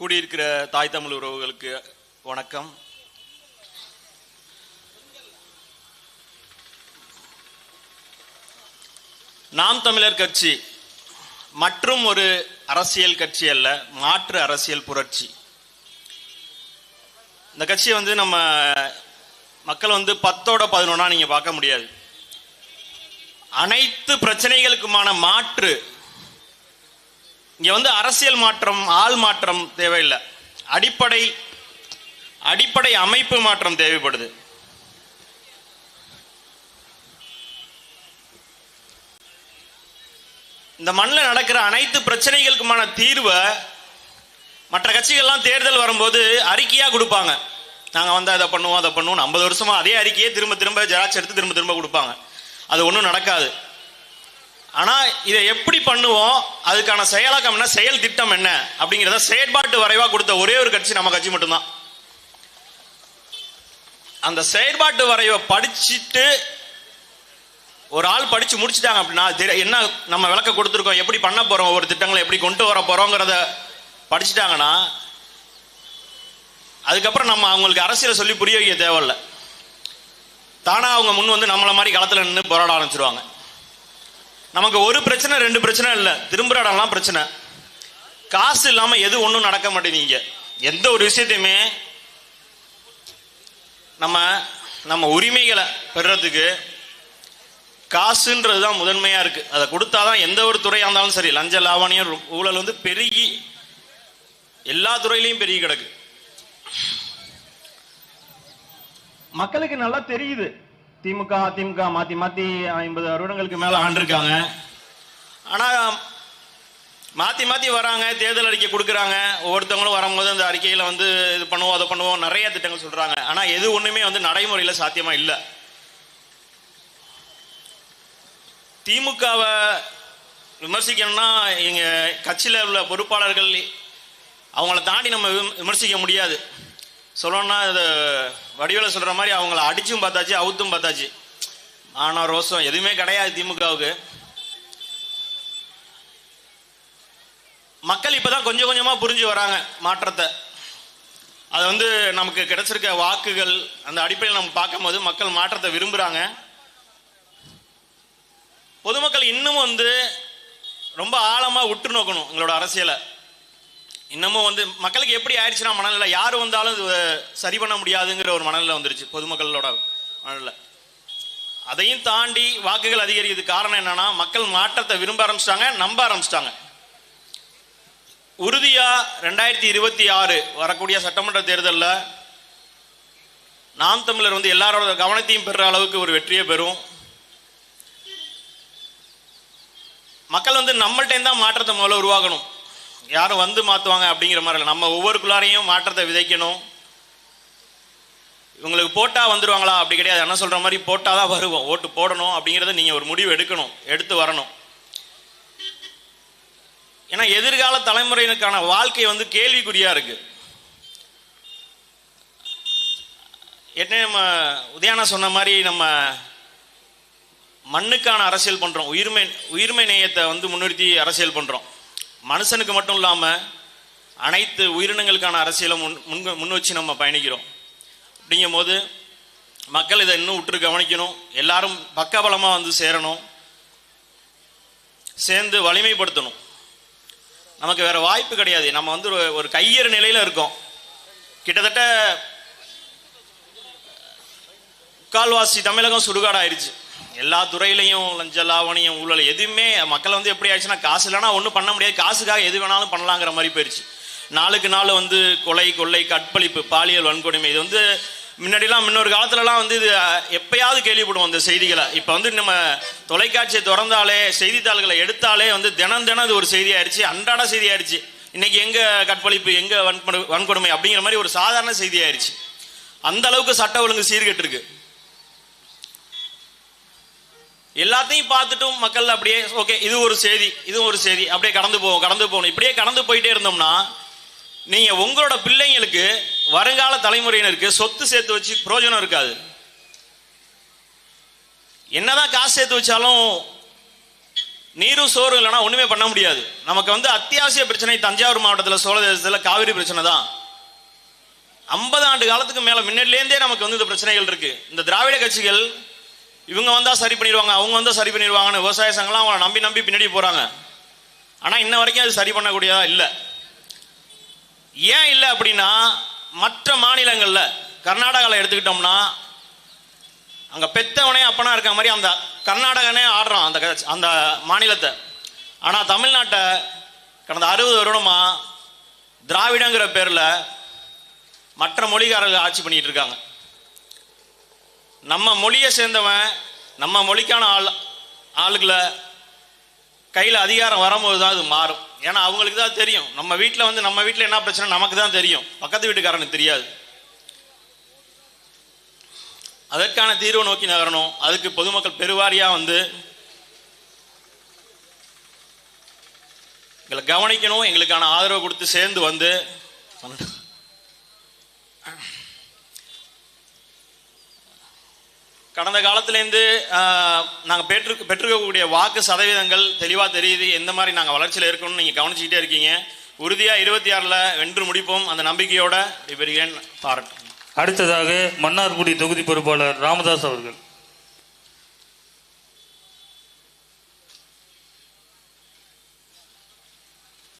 கூடியிருக்கிற தாய் தமிழ் உறவுகளுக்கு வணக்கம். நாம் தமிழர் கட்சி மற்றும் ஒரு அரசியல் கட்சி அல்ல மாற்று அரசியல் புரட்சி. இந்த கட்சியை வந்து நம்ம மக்கள் வந்து பத்தோட பதினொன்னா நீங்க பார்க்க முடியாது. அனைத்து பிரச்சனைகளுக்குமான மாற்று இங்க வந்து அரசியல் மாற்றம் ஆள் மாற்றம் தேவையில்லை. அடிப்படை அடிப்படை அமைப்பு மாற்றம் தேவைப்படுது. இந்த மண்ணில் நடக்கிற அனைத்து பிரச்சனைகளுக்குமான தீர்வை மற்ற கட்சிகள்லாம் தேர்தல் வரும்போது அறிக்கையா கொடுப்பாங்க. நாங்க வந்து இதை பண்ணுவோம் அதை பண்ணுவோம் ஐம்பது வருஷமா அதே அறிக்கையே திரும்ப திரும்ப ஜெராக்ஸ் எடுத்து திரும்ப திரும்ப கொடுப்பாங்க. அது ஒன்றும் நடக்காது. ஆனா இதை எப்படி பண்ணுவோம்? அதுக்கான செயலாக்கம் என்ன செயல் திட்டம் என்ன? அப்படிங்கிறத செயற்பாட்டு வரைவா கொடுத்த ஒரே ஒரு கட்சி நம்ம கட்சி மட்டும்தான். அந்த செயற்பாட்டு வரைவை படிச்சுட்டு ஒரு ஆள் படிச்சு முடிச்சிட்டாங்க அப்படின்னா என்ன நம்ம விளக்க கொடுத்துருக்கோம்? எப்படி பண்ண போறோம்? ஒவ்வொரு திட்டங்களை எப்படி கொண்டு வர போறோங்கிறத படிச்சுட்டாங்கன்னா அதுக்கப்புறம் நம்ம அவங்களுக்கு அரசியலை சொல்லி புரிய வைக்க தேவையில்லை. தானா அவங்க முன் வந்து நம்மள மாதிரி களத்துல நின்று போராட ஆரம்பிச்சிருவாங்க. நமக்கு ஒரு பிரச்சனை ரெண்டு பிரச்சனை இல்லை. திரும்புற இடம்லாம் பிரச்சனை. காசு இல்லாமல் எது ஒன்றும் நடக்க மாட்டேங்க எந்த ஒரு விஷயத்தையுமே நம்ம நம்ம உரிமைகளை பெறுறதுக்கு காசுன்றது தான் முதன்மையாக இருக்குது அதை கொடுத்தாதான் எந்த ஒரு துறையாக இருந்தாலும் சரி லஞ்ச லாவணியம் ஊழல் வந்து பெருகி எல்லா துறையிலையும் பெருகி கிடக்கு. மக்களுக்கு நல்லா தெரியுது. திமுக அதிமுக மாத்தி மாத்தி ஐம்பது வருடங்களுக்கு மேல ஆண்டிருக்காங்க. ஆனா மாத்தி மாத்தி வராங்க தேர்தல் அறிக்கை கொடுக்குறாங்க. ஒவ்வொருத்தவங்களும் வரும்போது அந்த அறிக்கையில வந்து இது பண்ணுவோம் அதை பண்ணுவோம் நிறைய திட்டங்கள் சொல்றாங்க. ஆனா எது ஒண்ணுமே வந்து நடைமுறையில சாத்தியமா இல்லை. திமுகவை விமர்சிக்கணும்னா எங்க கட்சியில உள்ள பொறுப்பாளர்கள் அவங்கள தாண்டி நம்ம விமர்சிக்க முடியாது. சொல்லணும்னா இது வடிவேல சொல்கிற மாதிரி அவங்கள அடிச்சும் பார்த்தாச்சு அவுத்தும் பார்த்தாச்சு. ஆனா ரோசம் எதுவுமே கிடையாது திமுகவுக்கு. மக்கள் இப்போதான் கொஞ்சம் கொஞ்சமாக புரிஞ்சு வராங்க மாற்றத்தை. அது வந்து நமக்கு கிடைச்சிருக்க வாக்குகள் அந்த அடிப்படையில் நம்ம பார்க்கும்போது மக்கள் மாற்றத்தை விரும்புகிறாங்க பொதுமக்கள் இன்னும் வந்து ரொம்ப ஆழமாக உற்று நோக்கணும் உங்களோட அரசியலை. இன்னமும் வந்து மக்களுக்கு எப்படி ஆயிடுச்சுன்னா மனநிலை யார் வந்தாலும் இது சரி பண்ண முடியாதுங்கிற ஒரு மனநிலை வந்துருச்சு பொதுமக்களோட மனநிலை. அதையும் தாண்டி வாக்குகள் அதிகரிக்கிறதுக்கு காரணம் என்னன்னா மக்கள் மாற்றத்தை விரும்ப ஆரம்பிச்சிட்டாங்க நம்ப ஆரம்பிச்சிட்டாங்க. உறுதியாக ரெண்டாயிரத்தி இருபத்தி ஆறு வரக்கூடிய சட்டமன்ற தேர்தலில் நாம் தமிழர் வந்து எல்லாரோட கவனத்தையும் பெறுற அளவுக்கு ஒரு வெற்றியை பெறும். மக்கள் வந்து நம்மள்ட்ட தான் மாற்றத்தை முதல்ல உருவாக்கணும். யாரும் வந்து மாற்றுவாங்க அப்படிங்கிற மாதிரி இல்லை. நம்ம ஒவ்வொருக்குள்ளாரையும் மாற்றத்தை விதைக்கணும். இவங்களுக்கு போட்டால் வந்துடுவாங்களா அப்படி கிடையாது. என்ன சொல்கிற மாதிரி போட்டால் தான் வருவோம். ஓட்டு போடணும் அப்படிங்கிறத நீங்கள் ஒரு முடிவு எடுக்கணும். எடுத்து வரணும். ஏன்னா எதிர்கால தலைமுறையினருக்கான வாழ்க்கை வந்து கேள்விக்குறியாக இருக்கு. ஏற்கனவே நம்ம உதயானா சொன்ன மாதிரி நம்ம மண்ணுக்கான அரசியல் பண்ணுறோம் உயிர்மை உயிர்மை நேயத்தை வந்து முன்னிறுத்தி அரசியல் பண்ணுறோம் மனுஷனுக்கு மட்டும் இல்லாமல் அனைத்து உயிரினங்களுக்கான அரசியலை முன் முன் முன் வச்சு நம்ம பயணிக்கிறோம். அப்படிங்கும் போது மக்கள் இதை இன்னும் உற்று கவனிக்கணும். எல்லாரும் பக்கபலமாக வந்து சேரணும். சேர்ந்து வலிமைப்படுத்தணும். நமக்கு வேறு வாய்ப்பு கிடையாது. நம்ம வந்து ஒரு- ஒரு கையறு நிலையில் இருக்கோம். கிட்டத்தட்ட முக்கால்வாசி தமிழகம் சுடுகாடாயிருச்சு. எல்லா துறையிலையும் லஞ்ச லாவணியம் ஊழல் எதுவுமே மக்கள் வந்து எப்படி ஆயிடுச்சுன்னா காசு இல்லைனா ஒன்றும் பண்ண முடியாது. காசுக்காக எது வேணாலும் பண்ணலாங்கிற மாதிரி போயிடுச்சு. நாளுக்கு நாள் வந்து கொலை கொள்ளை கற்பழிப்பு பாலியல் வன்கொடுமை இது வந்து முன்னாடிலாம் முன்னொரு காலத்துலலாம் வந்து இது எப்பயாவது கேள்விப்படுவோம் இந்த செய்திகளை. இப்போ வந்து நம்ம தொலைக்காட்சியை திறந்தாலே செய்தித்தாள்களை எடுத்தாலே வந்து தினம் தினம் இது ஒரு செய்தி ஆயிடுச்சு அன்றாட செய்தி ஆயிடுச்சு இன்னைக்கு எங்கே கற்பழிப்பு எங்கே வன்கொடு வன்கொடுமை அப்படிங்கிற மாதிரி ஒரு சாதாரண செய்தி ஆயிடுச்சு அந்த அளவுக்கு சட்ட ஒழுங்கு சீர்கெட்டு இருக்குது எல்லாத்தையும் பார்த்துட்டும் மக்கள் அப்படியே ஓகே இது ஒரு செய்தி இது ஒரு செய்தி. அப்படியே கடந்து போவோம் கடந்து போகணும். இப்படியே கடந்து போயிட்டே இருந்தோம்னா நீங்கள் உங்களோட பிள்ளைங்களுக்கு வருங்கால தலைமுறையினருக்கு சொத்து சேர்த்து வச்சு பிரயோஜனம் இருக்காது. என்னதான் காசு சேர்த்து வச்சாலும் நீரும் சோறு இல்லைன்னா ஒன்றுமே பண்ண முடியாது. நமக்கு வந்து அத்தியாவசிய பிரச்சனை தஞ்சாவூர் மாவட்டத்தில் சோழ தேசத்தில் காவிரி பிரச்சனை தான். ஐம்பது ஆண்டு காலத்துக்கு மேலே முன்னாடிலேருந்தே நமக்கு வந்து இந்த பிரச்சனைகள் இருக்குது இந்த திராவிட கட்சிகள் இவங்க வந்தால் சரி பண்ணிடுவாங்க அவங்க வந்தால் சரி பண்ணிடுவாங்கன்னு விவசாய சங்கம்லாம் அவங்கள நம்பி நம்பி பின்னாடி போகிறாங்க ஆனால் இன்ன வரைக்கும் அது சரி பண்ணக்கூடியதா இல்லை. ஏன் இல்லை அப்படின்னா மற்ற மாநிலங்களில் கர்நாடகாவில் எடுத்துக்கிட்டோம்னா அங்கே பெத்தவனே அப்பனா இருக்க மாதிரி அந்த கர்நாடகனே ஆடுறான் அந்த அந்த மாநிலத்தை. ஆனால் தமிழ்நாட்டை கடந்த அறுபது வருடமாக திராவிடங்கிற பேரில் மற்ற மொழிகாரர்கள் ஆட்சி பண்ணிகிட்டு இருக்காங்க. நம்ம மொழியை சேர்ந்தவன் நம்ம மொழிக்கான ஆள் ஆளுகளை கையில் அதிகாரம் வரும்போது தான் அது மாறும். ஏன்னா அவங்களுக்கு தான் தெரியும். நம்ம வீட்டில் வந்து நம்ம வீட்டில் என்ன பிரச்சனை நமக்கு தான் தெரியும். பக்கத்து வீட்டுக்காரனுக்கு தெரியாது. அதற்கான தீர்வு நோக்கி நகரணும். அதுக்கு பொதுமக்கள் பெருவாரியாக வந்து எங்களை கவனிக்கணும். எங்களுக்கான ஆதரவு கொடுத்து சேர்ந்து வந்து கடந்த காலத்திலேருந்து நாங்கள் பெற்று பெற்றிருக்கக்கூடிய வாக்கு சதவீதங்கள் தெளிவாக தெரியுது. எந்த மாதிரி நாங்கள் வளர்ச்சியில் இருக்கணும்னு நீங்கள் கவனிச்சுக்கிட்டே இருக்கீங்க. உறுதியாக இருபத்தி ஆறில் வென்று முடிப்போம். அந்த நம்பிக்கையோட விபரிகிறேன் பாராட்டு அடுத்ததாக மன்னார்குடி தொகுதி பொறுப்பாளர் ராமதாஸ் அவர்கள்.